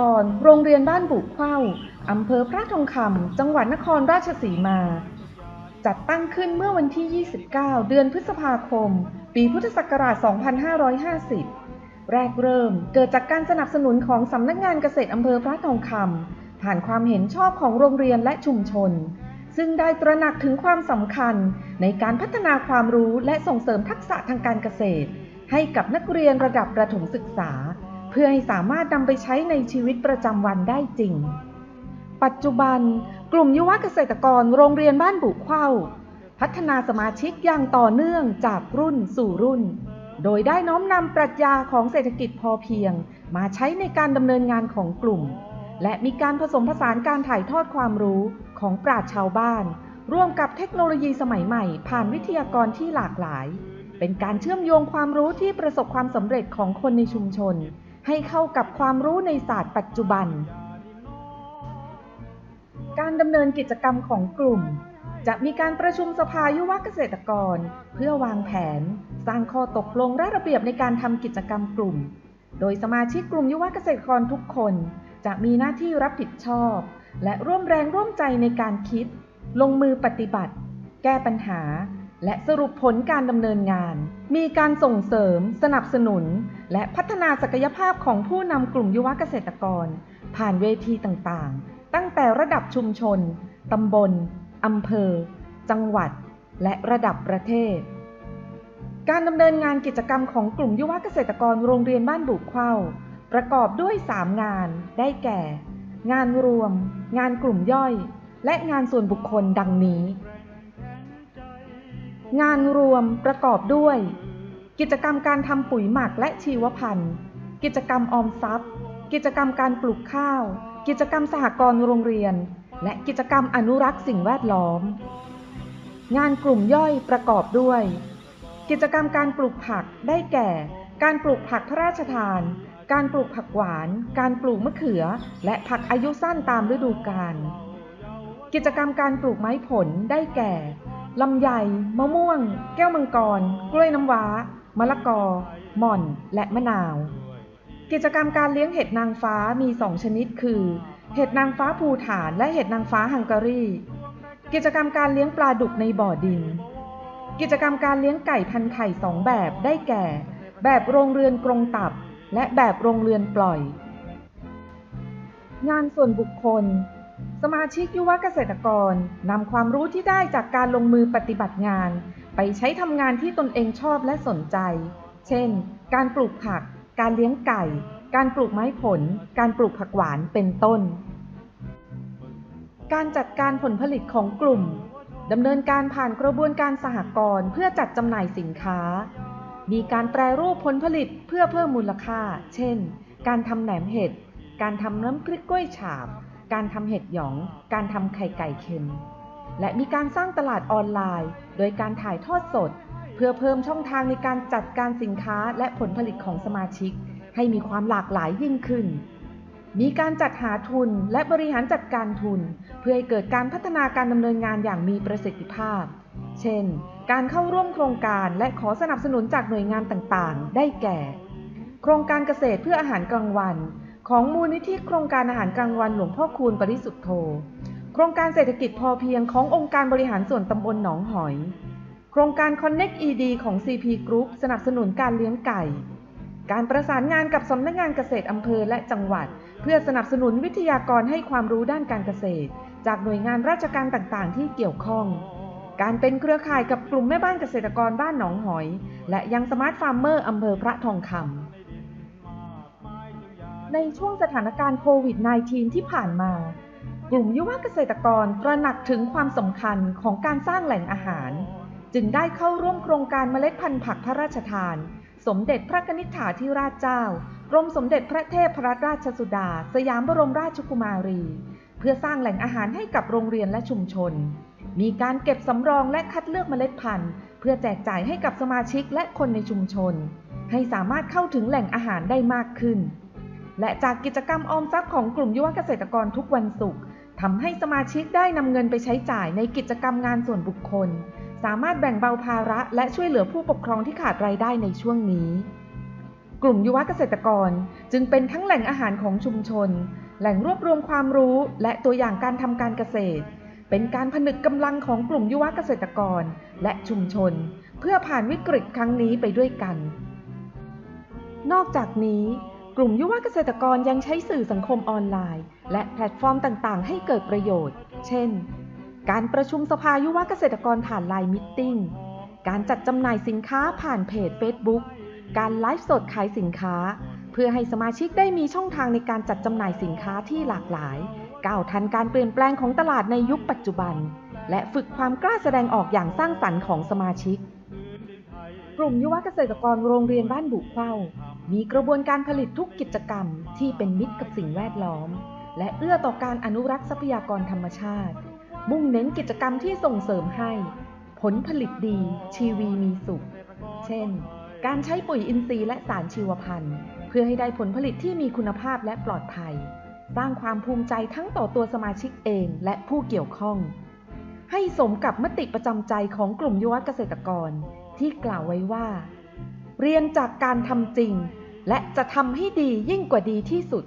กรกร โรงเรียนบ้านบุกเข้าอำเภอพระทองคำจังหวัดนครราชสีมา จัดตั้งขึ้นเมื่อวันที่ 29 เดือนพฤษภาคม ปีพุทธศักราช 2550 แรกเริ่มเกิดจากการสนับสนุนของสำนักงานเกษตรอำเภอพระทองคำผ่านความเห็นชอบของโรงเรียนและชุมชน ซึ่งได้ตระหนักถึงความสำคัญในการพัฒนาความรู้และส่งเสริมทักษะทางการเกษตร ให้กับนักเรียนระดับประถมศึกษา เพื่อให้สามารถนำไปใช้ในชีวิตประจำวันได้จริง ปัจจุบัน กลุ่มยุวเกษตรกรโรงเรียนบ้านบุเข้า พัฒนาสมาชิกอย่างต่อเนื่องจากรุ่นสู่รุ่น โดยได้น้อมนำปรัชญาของเศรษฐกิจพอเพียง มาใช้ในการดำเนินงานของกลุ่ม และมีการผสมผสานการถ่ายทอดความรู้ของปราชชาวบ้าน ร่วมกับเทคโนโลยีสมัยใหม่ ผ่านวิทยากรที่หลากหลายเป็นการเชื่อมโยงความรู้ที่ประสบความสำเร็จของคนในชุมชน ให้เข้ากับความรู้ในศาสตร์ปัจจุบัน การดำเนินกิจกรรมของกลุ่ม จะมีการประชุมสภายุวเกษตรกร เพื่อวางแผน สร้างข้อตกลงและระเบียบในการทำกิจกรรมกลุ่ม โดยสมาชิกกลุ่มยุวเกษตรกรทุกคน จะมีหน้าที่รับผิดชอบ และร่วมแรงร่วมใจในการคิด ลงมือปฏิบัติ แก้ปัญหาและสรุปผลการดำเนินงาน มีการส่งเสริม สนับสนุน และพัฒนาศักยภาพของผู้นำกลุ่มยุวเกษตรกร ผ่านเวทีต่างๆ ตั้งแต่ระดับชุมชน ตำบล อำเภอ จังหวัด และระดับประเทศ การดำเนินงานกิจกรรมของกลุ่มยุวเกษตรกรโรงเรียนบ้านบุกเข้า ประกอบด้วย 3 งาน ได้แก่ งานรวม งานกลุ่มย่อย และงานส่วนบุคคลดังนี้ งานรวมประกอบด้วย กิจกรรมการทำปุ๋ยหมักและชีวพันธุ์ กิจกรรมออมทรัพย์ กิจกรรมการปลูกข้าว กิจกรรมสหกรณ์โรงเรียน และกิจกรรมอนุรักษ์สิ่งแวดล้อม งานกลุ่มย่อยประกอบด้วย กิจกรรมการปลูกผักได้แก่ การปลูกผักพระราชทาน การปลูกผักหวาน การปลูกมะเขือ และผักอายุสั้นตามฤดูกาลกิจกรรมการปลูกไม้ผลได้แก่ลำไย มะม่วง แก้วมังกร กล้วยน้ำว้า มะละกอ หม่อน และมะนาว กิจกรรมการเลี้ยงเห็ดนางฟ้ามี 2 ชนิดคือ เห็ดนางฟ้าภูฐานและเห็ดนางฟ้าฮังการี กิจกรรมการเลี้ยงปลาดุกในบ่อดิน กิจกรรมการเลี้ยงไก่พันไข่สองแบบได้แก่ แบบโรงเรือนกรงตับ และแบบโรงเรือนปล่อย งานส่วนบุคคลสมาชิกยุวเกษตรกรนำความรู้ที่ได้จากการลงมือปฏิบัติงาน ไปใช้ทำงานที่ตนเองชอบและสนใจ เช่น การปลูกผัก การเลี้ยงไก่ การปลูกไม้ผล การปลูกผักหวานเป็นต้น การจัดการผลผลิตของกลุ่มดำเนินการผ่านกระบวนการสหกรณ์เพื่อจัดจำหน่ายสินค้า มีการแปรรูปผลผลิตเพื่อเพิ่มมูลค่า เช่น การทำแหนมเห็ด การทำน้ำพริกกล้วยฉาบ การทำเห็ดหยอง การทำไข่ไก่เค็ม และมีการสร้างตลาดออนไลน์ โดยการถ่ายทอดสด เพื่อเพิ่มช่องทางในการจัดการสินค้าและผลผลิตของสมาชิก ให้มีความหลากหลายยิ่งขึ้น มีการจัดหาทุนและบริหารจัดการทุน เพื่อให้เกิดการพัฒนาการดำเนินงานอย่างมีประสิทธิภาพ เช่น การเข้าร่วมโครงการและขอสนับสนุนจากหน่วยงานต่างๆ ได้แก่ โครงการเกษตรเพื่ออาหารกลางวัน ของมูลนิธิโครงการอาหารกลางวันหลวงพ่อคูณปริสุทธโธ โครงการเศรษฐกิจพอเพียงขององค์การบริหารส่วนตำบลหนองหอย โครงการ Connect ED ของ CP Group สนับสนุนการเลี้ยงไก่ การประสานงานกับสำนักงานเกษตรอำเภอและจังหวัด เพื่อสนับสนุนวิทยากรให้ความรู้ด้านการเกษตร จากหน่วยงานราชการต่างๆ ที่เกี่ยวข้อง การเป็นเครือข่ายกับกลุ่มแม่บ้านเกษตรกรบ้านหนองหอย และยังสมาร์ทฟาร์มเมอร์อำเภอพระทองคำในช่วงสถานการณ์โควิด -19 ที่ผ่านมา กลุ่มยุวเกษตรกรตระหนักถึงความสำคัญของการสร้างแหล่งอาหาร จึงได้เข้าร่วมโครงการเมล็ดพันธุ์ผักพระราชทาน สมเด็จพระนิษฐาธิราชเจ้ากรมสมเด็จพระเทพรัตนราชสุดา สยามบรมราชกุมารี เพื่อสร้างแหล่งอาหารให้กับโรงเรียนและชุมชน มีการเก็บสำรองและคัดเลือกเมล็ดพันธุ์ เพื่อแจกจ่ายให้กับสมาชิกและคนในชุมชน ให้สามารถเข้าถึงแหล่งอาหารได้มากขึ้น และจากกิจกรรมออมทรัพย์ของกลุ่มยุวเกษตรกรทุกวันศุกร์ ทำให้สมาชิกได้นำเงินไปใช้จ่ายในกิจกรรมงานส่วนบุคคล สามารถแบ่งเบาภาระและช่วยเหลือผู้ปกครองที่ขาดรายได้ในช่วงนี้ กลุ่มยุวเกษตรกรจึงเป็นทั้งแหล่งอาหารของชุมชน แหล่งรวบรวมความรู้และตัวอย่างการทำการเกษตร เป็นการผนึกกำลังของกลุ่มยุวเกษตรกรและชุมชน เพื่อผ่านวิกฤตครั้งนี้ไปด้วยกัน นอกจากนี้ กลุ่มยุวเกษตรกรยังใช้สื่อสังคมออนไลน์ และแพลตฟอร์มต่างๆ ให้เกิดประโยชน์ เช่น การประชุมสภายุวเกษตรกรผ่านไลน์มิทติ้งการจัดจำหน่ายสินค้าผ่านเพจ Facebook การไลฟ์สดขายสินค้า เพื่อให้สมาชิกได้มีช่องทางในการจัดจำหน่ายสินค้าที่หลากหลาย ก้าวทันการเปลี่ยนแปลงของตลาดในยุคปัจจุบัน และฝึกความกล้าแสดงออกอย่างสร้างสรรค์ของสมาชิก กลุ่มยุวเกษตรกรโรงเรียนบ้านบุเข้า มีกระบวนการผลิตทุกกิจกรรมที่เป็นมิตรกับสิ่งแวดล้อม และเอื้อต่อการอนุรักษ์ทรัพยากรธรรมชาติ มุ่งเน้นกิจกรรมที่ส่งเสริมให้ ผลผลิตดี ชีวีมีสุข เช่น การใช้ปุ๋ยอินทรีย์และสารชีวพันธุ์ เพื่อให้ได้ผลผลิตที่มีคุณภาพและปลอดภัย สร้างความภูมิใจทั้งต่อตัวสมาชิกเองและผู้เกี่ยวข้อง ให้สมกับมติประจำใจของกลุ่มยุวเกษตรกร ที่กล่าวไว้ว่าเรียนจากการทำจริง และจะทำให้ดียิ่งกว่าดีที่สุด